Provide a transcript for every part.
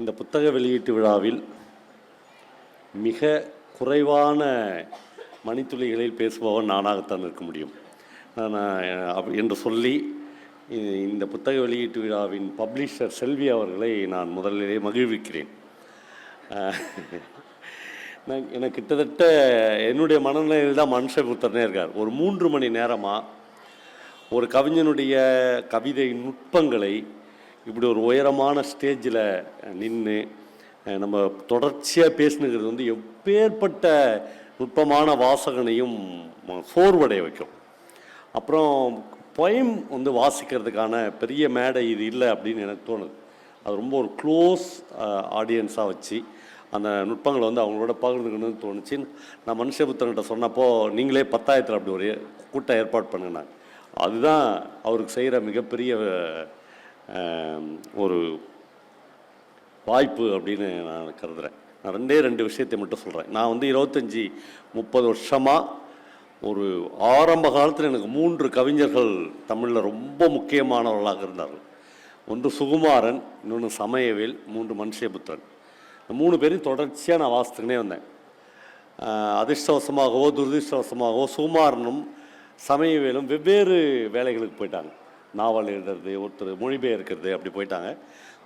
இந்த புத்தக வெளியீட்டு விழாவில் மிக குறைவான மணித்துளிகளில் பேசுபவன் நானாகத்தான் இருக்க முடியும். நான் என்று சொல்லி இந்த புத்தக வெளியீட்டு விழாவின் பப்ளிஷர் செல்வி அவர்களை நான் முதலிலே மகிழ்விக்கிறேன். நான் எனக்கு கிட்டத்தட்ட என்னுடைய மனநிலையில் தான் மனுஷபுத்தரனே இருக்கார். ஒரு மூன்று மணி நேரமாக ஒரு கவிஞனுடைய கவிதை நுட்பங்களை இப்படி ஒரு உயரமான ஸ்டேஜில் நின்று நம்ம தொடர்ச்சியாக பேசுனுங்கிறது வந்து எப்பேற்பட்ட நுட்பமான வாசகனையும் சோர்வடைய வைக்கும். அப்புறம் பொயம் வந்து வாசிக்கிறதுக்கான பெரிய மேடை இது இல்லை அப்படின்னு எனக்கு தோணுது. அது ரொம்ப ஒரு க்ளோஸ் ஆடியன்ஸாக வச்சு அந்த நுட்பங்களை வந்து அவங்களோட பகிர்ந்துக்கணும்னு தோணுச்சு. நான் மனுஷபுத்தன்கிட்ட சொன்னப்போ நீங்களே பத்தாயிரத்தில் அப்படி ஒரு கூட்டம் ஏற்பாடு பண்ணுங்க. அதுதான் அவருக்கு செய்கிற மிகப்பெரிய ஒரு வாய்ப்பு அப்படின்னு நான் கருதுகிறேன் நான் ரெண்டே ரெண்டு விஷயத்தை மட்டும் சொல்கிறேன் நான் வந்து இருபத்தஞ்சி முப்பது வருஷமாக ஒரு ஆரம்ப காலத்தில் எனக்கு மூன்று கவிஞர்கள் தமிழில் ரொம்ப முக்கியமானவர்களாக இருந்தார்கள். ஒன்று சுகுமாரன் இன்னொன்று சமயவேல் மூன்று மனுஷபுத்திரன். இந்த மூணு பேரையும் தொடர்ச்சியாக நான் வாசித்துக்கினே வந்தேன். அதிர்ஷ்டவசமாகவோ துரதிர்ஷ்டவசமாகவோ சுகுமாரனும் சமயவேலும் வெவ்வேறு வேலைகளுக்கு போயிட்டாங்க. நாவல் எழுதுறது ஒருத்தர் மொழிபெயர்க்கிறது அப்படி போயிட்டாங்க.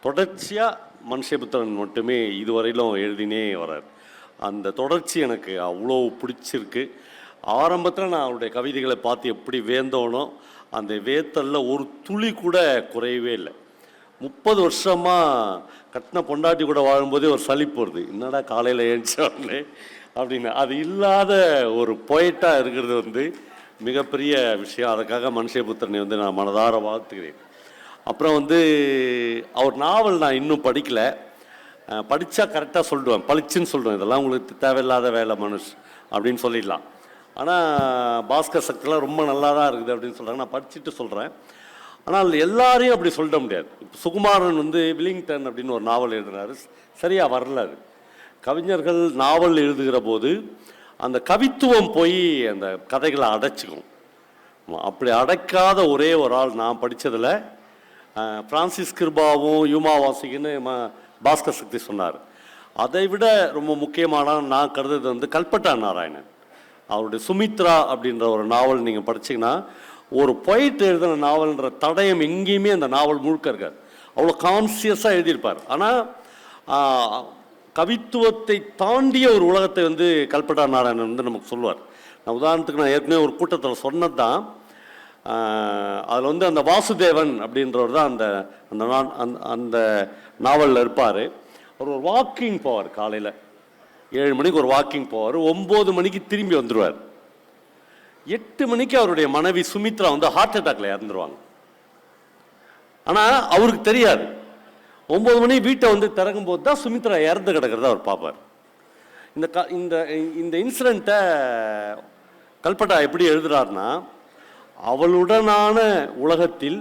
தொடர்ச்சியாக மனுஷபுத்திரன் மட்டுமே இதுவரையிலும் எழுதினே வர்றார் அந்த தொடர்ச்சி எனக்கு அவ்வளோ பிடிச்சிருக்கு. ஆரம்பத்தில் நான் அவருடைய கவிதைகளை பார்த்து எப்படி வேந்தோனோ அந்த வேத்தல்ல ஒரு துளி கூட குறையவே இல்லை. முப்பது வருஷமாக கட்டின பொண்டாட்டி கூட வாழும்போதே ஒரு சளிப்பு வருது. என்னடா காலையில் ஏஞ்சாலே அப்படின்னு. அது இல்லாத ஒரு பொயட்டாக இருக்கிறது வந்து மிகப்பெரிய விஷயம். அதுக்காக மனுஷபுத்திரனை வந்து நான் மனதார வாழ்த்துக்கிறேன் அப்புறம் வந்து அவர் நாவல் நான் இன்னும் படிக்கலை. படித்தா கரெக்டாக சொல்லிடுவேன் பளிச்சுன்னு சொல்லுவேன். இதெல்லாம் உங்களுக்கு தேவையில்லாத வேலை மனுஷ் அப்படின்னு சொல்லிடலாம். ஆனால் பாஸ்கர் சக்திலாம் ரொம்ப நல்லா தான் இருக்குது அப்படின்னு சொல்கிறாங்க நான் படிச்சுட்டு சொல்கிறேன் ஆனால் எல்லாரையும் அப்படி சொல்லிட முடியாது. இப்போ சுகுமாரன் வந்து வில்லிங்டன் அப்படின்னு ஒரு நாவல் எழுதினார் சரியாக வரல அது. கவிஞர்கள் நாவல் எழுதுகிற போது அந்த கவித்துவம் போய் அந்த கதைகளை அடைச்சிக்கும். அப்படி அடைக்காத ஒரே ஒரு ஆள் நான் படித்ததில் பிரான்சிஸ் கிருபாவும் யூமா வாசிக்குன்னு பாஸ்கர் சக்தி சொன்னார். அதை விட ரொம்ப முக்கியமான நான் கருதுறது வந்து கல்பட்டா நாராயணன். அவருடைய சுமித்ரா அப்படின்ற ஒரு நாவல் நீங்கள் படிச்சீங்கன்னா ஒரு பொயிட் எழுதின நாவல்ன்ற தடயம் எங்கேயுமே அந்த நாவல் முழுக்க இருக்காது. அவ்வளோ கான்சியஸாக எழுதியிருப்பார். ஆனால் கவித்துவத்தை தாண்டிய ஒரு உலகத்தை வந்து கல்பட்டா நாராயணன் வந்து நமக்கு சொல்லுவார். நான் உதாரணத்துக்கு நான் ஏற்கனவே ஒரு கூட்டத்தில் சொன்னது தான் அதில் வந்து அந்த வாசுதேவன் அப்படின்றவர் தான் அந்த அந்த நான் அந்த அந்த நாவலில் இருப்பார். அவர் ஒரு வாக்கிங் போவார் காலையில். ஏழு மணிக்கு ஒரு வாக்கிங் போவார். ஒம்பது மணிக்கு திரும்பி வந்துடுவார் எட்டு மணிக்கு அவருடைய மனைவி சுமித்ரா வந்து ஹார்ட் அட்டாக்ல இறந்துருவாங்க. ஆனால் அவருக்கு தெரியாது. ஒம்பது மணி வீட்டை வந்து திறக்கும் போது தான் சுமித்ரா இறந்து கிடக்கிறத அவர் பார்ப்பார். இந்த க இந்த இந்த இன்சிடெண்ட்டை கல்பட்டா எப்படி எழுதுறாருன்னா அவளுடனான உலகத்தில்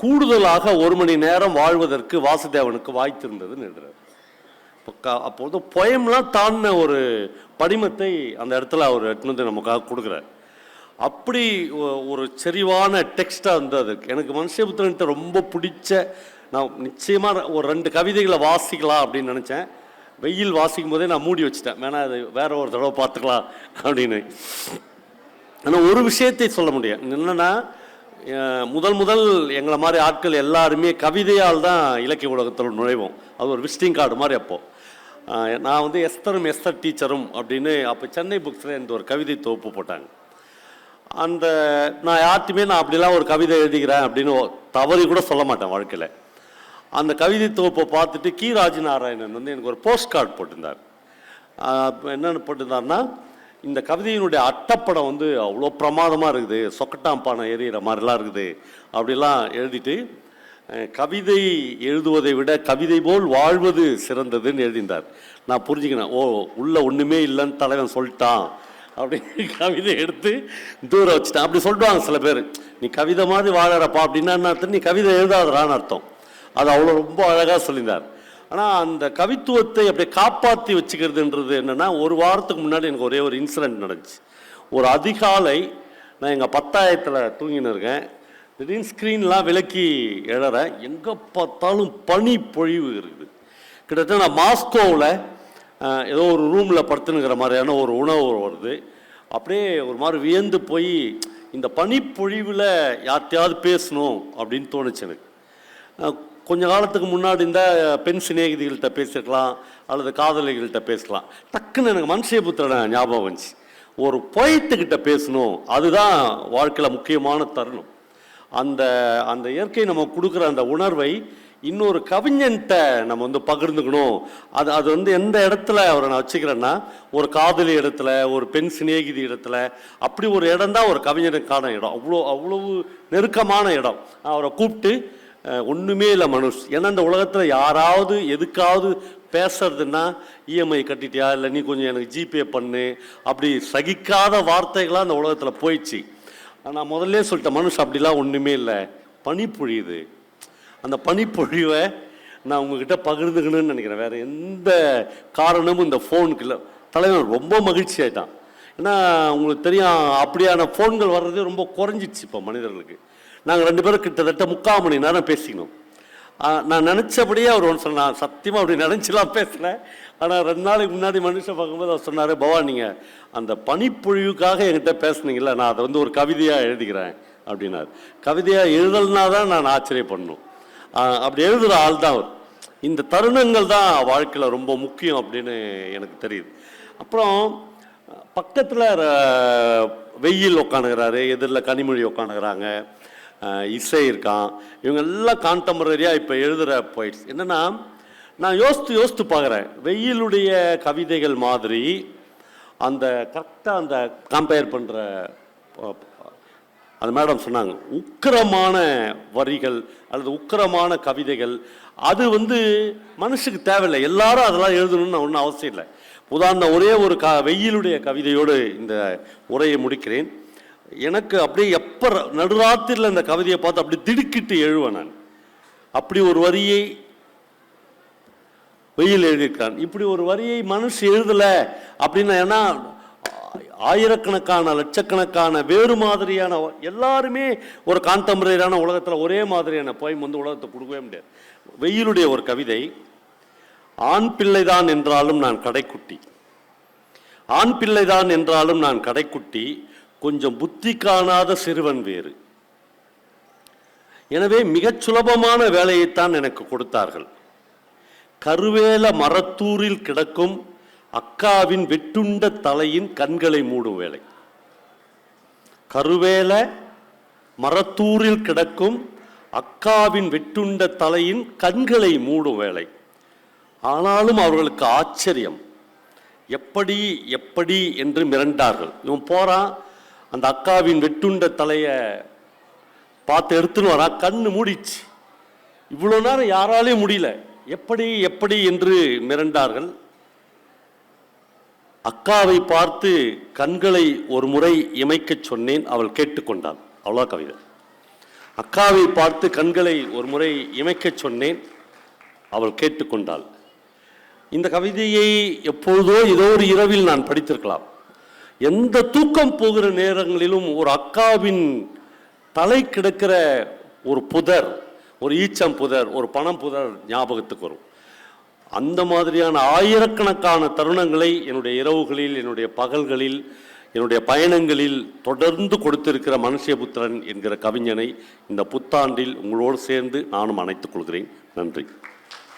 கூடுதலாக ஒரு மணி நேரம் வாழ்வதற்கு வாசுதேவனுக்கு வாய்த்திருந்ததுன்னு எழுதுறாரு. இப்போ க அப்போது பொயம்லாம் தாண்டின ஒரு படிமத்தை அந்த இடத்துல அவர் எடுத்துன்னு வந்து நமக்காக கொடுக்குறாரு. அப்படி ஒரு செறிவான டெக்ஸ்டாக இருந்தது எனக்கு மனுஷபுத்திரன்ட்ட ரொம்ப பிடிச்ச நான் நிச்சயமாக ஒரு ரெண்டு கவிதைகளை வாசிக்கலாம் அப்படின்னு நினச்சேன். வெயில் வாசிக்கும் போதே நான் மூடி வச்சிட்டேன். வேணா அது வேற ஒரு தடவை பார்த்துக்கலாம் அப்படின்னு. ஆனால் ஒரு விஷயத்தை சொல்ல முடியும். என்னென்னா முதல் முதல் எங்களை மாதிரி ஆட்கள் எல்லாருமே கவிதையால் தான் இலக்கிய உலகத்தில் நுழைவோம். அது ஒரு விசிட்டிங் கார்டு மாதிரி அப்போது நான் வந்து எஸ்தரும் எஸ்தர் டீச்சரும் அப்படின்னு அப்போ சென்னை புக்ஸில் இந்த ஒரு கவிதை தொகுப்பு போட்டாங்க. அந்த நான் யார்ட்டுமே நான் அப்படிலாம் ஒரு கவிதை எழுதிக்கிறேன் அப்படின்னு தவறி கூட சொல்ல மாட்டேன் வாழ்க்கையில். அந்த கவிதை தொகுப்பை பார்த்துட்டு கி. ராஜநாராயணன் வந்து எனக்கு ஒரு போஸ்ட் கார்டு போட்டிருந்தார் என்னென்னு போட்டிருந்தார்னா இந்த கவிதையினுடைய அட்டப்படம் வந்து அவ்வளோ பிரமாதமாக இருக்குது சொக்கட்டாம் பானை எறிகிற மாதிரிலாம் இருக்குது அப்படிலாம் எழுதிட்டு கவிதை எழுதுவதை விட கவிதை போல் வாழ்வது சிறந்ததுன்னு எழுதியிருந்தார். நான் புரிஞ்சுக்கினேன் ஓ உள்ள ஒன்றுமே இல்லைன்னு தலைவன் சொல்லிட்டான் அப்படி கவிதை எடுத்து தூரம் வச்சுட்டேன். அப்படி சொல்லுவாங்க சில பேர் நீ கவிதை மாதிரி வாழறப்பா அப்படின்னா என்ன அர்த்தம்? நீ கவிதை எழுதாதரான்னு அர்த்தம். அது அவ்வளோ ரொம்ப அழகாக சொல்லியிருந்தார். ஆனால் அந்த கவித்துவத்தை அப்படியே காப்பாற்றி வச்சுக்கிறதுன்றது என்னென்னா ஒரு வாரத்துக்கு முன்னாடி எனக்கு ஒரே ஒரு இன்சிடென்ட் நடந்துச்சு. ஒரு அதிகாலை நான் எங்கள் பத்தாயிரத்தில் தூங்கின்னு இருக்கேன். திடீர்னு ஸ்க்ரீன்லாம் விலக்கி எழறேன் எங்கே பார்த்தாலும் பனி பொழிவு இருக்குது. கிட்டத்தட்ட நான் மாஸ்கோவில் ஏதோ ஒரு ரூமில் படுத்துனுங்கிற மாதிரியான ஒரு உணவு வருது. அப்படியே ஒரு மாதிரி வியந்து போய் இந்த பனிப்பொழிவில் யார்த்தையாவது பேசணும் அப்படின்னு தோணுச்சு எனக்கு. கொஞ்ச காலத்துக்கு முன்னாடி இந்த பெண் சிநேகிதிகள்கிட்ட பேசிருக்கலாம் அல்லது காதலிகள்கிட்ட பேசலாம். டக்குன்னு எனக்கு மனுஷபுத்திரனை ஞாபகம் வந்துச்சு. ஒரு பொயத்துக்கிட்ட பேசணும் அதுதான் வாழ்க்கையில் முக்கியமான தருணம். அந்த அந்த இயற்கை நம்ம கொடுக்குற அந்த உணர்வை இன்னொரு கவிஞன்கிட்ட நம்ம வந்து பகிர்ந்துக்கணும். அது அது வந்து எந்த இடத்துல அவரை நான் வச்சுக்கிறேன்னா ஒரு காதலி இடத்துல ஒரு பெண் சிநேகிதி இடத்துல அப்படி ஒரு இடம் தான் ஒரு கவிஞனுக்கான இடம். அவ்வளோ அவ்வளவு நெருக்கமான இடம். அவரை கூப்பிட்டு ஒன்றுமே இல்லை மனுஷ். ஏன்னா இந்த உலகத்தில் யாராவது எதுக்காவது பேசுறதுன்னா இஎம்ஐ கட்டிட்டியா? இல்லை நீ கொஞ்சம் எனக்கு ஜிபே பண்ணு. அப்படி சகிக்காத வார்த்தைகளாக அந்த உலகத்தில் போயிடுச்சு. நான் முதல்ல சொல்லிட்டேன் மனுஷ் அப்படிலாம் ஒன்றுமே இல்லை. பனி பொழியுது அந்த பனிப்பொழிவை நான் உங்ககிட்ட பகிர்ந்துக்கணும்னு நினைக்கிறேன். வேற எந்த காரணமும் இந்த ஃபோனுக்கு இல்லை. தலைவன் ரொம்ப மகிழ்ச்சி ஆகிட்டான் ஏன்னா உங்களுக்கு தெரியும் அப்படியான ஃபோன்கள் வர்றதே ரொம்ப குறைஞ்சிடுச்சு இப்போ மனிதர்களுக்கு. நாங்கள் ரெண்டு பேரும் கிட்டத்தட்ட முக்கால் மணி நேரம் பேசிக்கணும் நான் நினச்சபடியே அவர் ஒன்று சொன்னார். சத்தியமாக அப்படி நினச்சிலாம் பேசினேன் ஆனால் ரெண்டு நாளைக்கு முன்னாடி மனுஷன் பார்க்கும்போது அவர் சொன்னார் பவா நீங்கள் அந்த பனிப்பொழிவுக்காக என்கிட்ட பேசுனீங்கள நான் அதை வந்து ஒரு கவிதையாக எழுதிக்கிறேன் அப்படின்னார். கவிதையாக எழுதலைனா தான் நான் ஆச்சரியப்படணும். அப்படி எழுதுகிற ஆள் தான் அவர். இந்த தருணங்கள் தான் வாழ்க்கையில் ரொம்ப முக்கியம் அப்படின்னு எனக்கு தெரியுது. அப்புறம் பக்கத்தில் வெயில் உட்காந்துக்கிறாரு எதிரில் கனிமொழி உட்காந்துக்கிறாங்க. இசை இருக்கான். இவங்க எல்லாம் கான்டெம்பரரியாக இப்போ எழுதுகிற போயிட்ஸ் என்னென்னா நான் யோசித்து யோசித்து பார்க்குறேன். வெயிலுடைய கவிதைகள் மாதிரி அந்த கரெக்டாக அந்த கம்பேர் பண்ணுற அந்த மேடம் சொன்னாங்க உக்கிரமான வரிகள் அல்லது உக்கிரமான கவிதைகள். அது வந்து மனுஷுக்கு தேவையில்லை. எல்லாரும் அதெல்லாம் எழுதணும்னு ஒன்றும் அவசியம் இல்லை. உதாரணம் ஒரே ஒரு க வெயிலுடைய கவிதையோடு இந்த உரையை முடிக்கிறேன். எனக்கு அப்படியே எப்போ நடுராத்திரியில் இந்த கவிதையை பார்த்து அப்படி திடுக்கிட்டு எழுவேன் நான். அப்படி ஒரு வரியை வெயில் எழுதியிருக்கான் இப்படி ஒரு வரியை மனுஷ எழுதலை அப்படின்னா ஏன்னா ஆயிரக்கணக்கான லட்சக்கணக்கான வேறு மாதிரியான எல்லாருமே ஒரு கான்டெம்பரரியான உலகத்தில் ஒரே மாதிரியான போயம் வந்து உலகத்தை கொடுக்கவே முடியாது. வெயிலுடைய ஒரு கவிதை ஆண் பிள்ளைதான் என்றாலும் நான் கடைக்குட்டி. ஆண் பிள்ளைதான் என்றாலும் நான் கடைக்குட்டி. கொஞ்சம் புத்தி காணாத சிறுவன் வேறு. எனவே மிகச் சுலபமான வேலையைத்தான் எனக்கு கொடுத்தார்கள். கருவேல மரத்தூரில் கிடக்கும் அக்காவின் வெட்டுண்ட தலையின் கண்களை மூடும் வேலை. கருவேல மரத்தூரில் கிடக்கும் அக்காவின் வெட்டுண்ட தலையின் கண்களை மூடும் வேலை. ஆனாலும் அவர்களுக்கு ஆச்சரியம். எப்படி எப்படி என்று மிரண்டார்கள். இவன் போறான் அந்த அக்காவின் வெட்டுண்ட தலையை பார்த்து எடுத்துன்னு வரா கண்ணு மூடிச்சு. இவ்வளோ நேரம் யாராலையும் முடியல. எப்படி எப்படி என்று மிரண்டார்கள். அக்காவை பார்த்து கண்களை ஒரு முறை இமைக்கச் சொன்னேன். அவள் கேட்டுக்கொண்டாள் அவ்வளோ கவிதை. அக்காவை பார்த்து கண்களை ஒரு முறை இமைக்கச் சொன்னேன். அவள் கேட்டுக்கொண்டாள் இந்த கவிதையை எப்பொழுதோ ஏதோ ஒரு இரவில் நான் படித்திருக்கலாம். எந்த தூக்கம் போகிற நேரங்களிலும் ஒரு அக்காவின் தலை கிடக்கிற ஒரு புதர் ஒரு ஈச்சம் புதர் ஒரு பணம் புதர் ஞாபகத்துக்கு வரும். அந்த மாதிரியான ஆயிரக்கணக்கான தருணங்களை என்னுடைய இரவுகளில் என்னுடைய பகல்களில் என்னுடைய பயணங்களில் தொடர்ந்து கொடுத்திருக்கிற மனுஷபுத்திரன் என்கிற கவிஞனை இந்த புத்தாண்டில் உங்களோடு சேர்ந்து நானும் அணைத்துக் கொள்கிறேன். நன்றி.